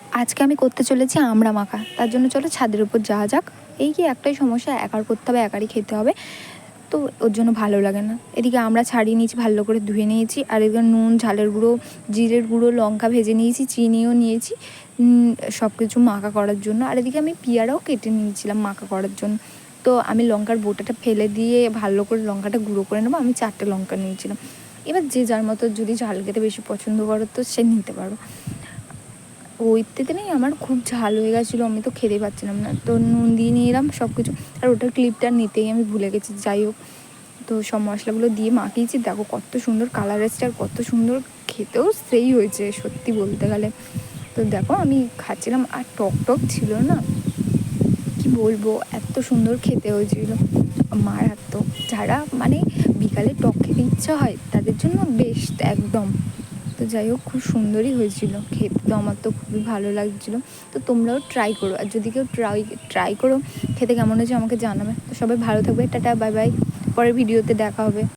আজকে আমি করতে চলেছি আমড়া মাখা। তার জন্য চলো ছাদের উপর যাওয়া যাক। এই কি একটাই সমস্যা, একার করতে হবে, একারই খেতে হবে। তো ওর জন্য ভালো লাগে না। এদিকে আমরা ছাড়িয়ে নিয়েছি, ভালো করে ধুয়ে নিয়েছি। আর এদিকে নুন, ঝালের গুঁড়ো, জিরের গুঁড়ো, লঙ্কা ভেজে নিয়েছি, চিনিও নিয়েছি। সব কিছু মাখা করার জন্য। আর এদিকে আমি পিয়ারাও কেটে নিয়েছিলাম মাখা করার জন্য। তো আমি লঙ্কার বোটাটা ফেলে দিয়ে ভালো করে লঙ্কাটা গুঁড়ো করে নেব। আমি চারটে লঙ্কা নিয়েছিলাম। এবার যে যার মতো যদি ঝাল খেতে বেশি পছন্দ করো, তো সে নিতে পারো ওইতে নেই, আমার খুব ঝাল হয়ে গেছিল, আমি তো খেতে পাচ্ছিলাম না। তো নুন দিয়ে নিয়ে এলাম সব কিছু আর ওটার ক্লিপটা নিতেই আমি ভুলে গেছি, যাই হোক। তো সব মশলাগুলো দিয়ে মাখিয়েছি, দেখো কত সুন্দর কালার এসছে আর কত সুন্দর খেতেও সেই হয়েছে, সত্যি বলতে গেলে। তো দেখো আমি খাচ্ছিলাম, আর টক টক ছিল না। কি বলব, এত সুন্দর খেতে হয়েছিল। মার হাত তো, যারা মানে বিকালে টক খেতে ইচ্ছা হয়, তাদের জন্য বেস্ট একদম। তো যাই হোক, খুব সুন্দরই হয়েছিল খেতে। তো আমার তো খুবই ভালো লাগছিল। তো তোমরাও ট্রাই করো। আর যদি কেউ ট্রাই ট্রাই করো, খেতে কেমন হয়েছে আমাকে জানাবে। তো সবাই ভালো থাকবে। টাটা বাই বাই পরের ভিডিওতে দেখা হবে।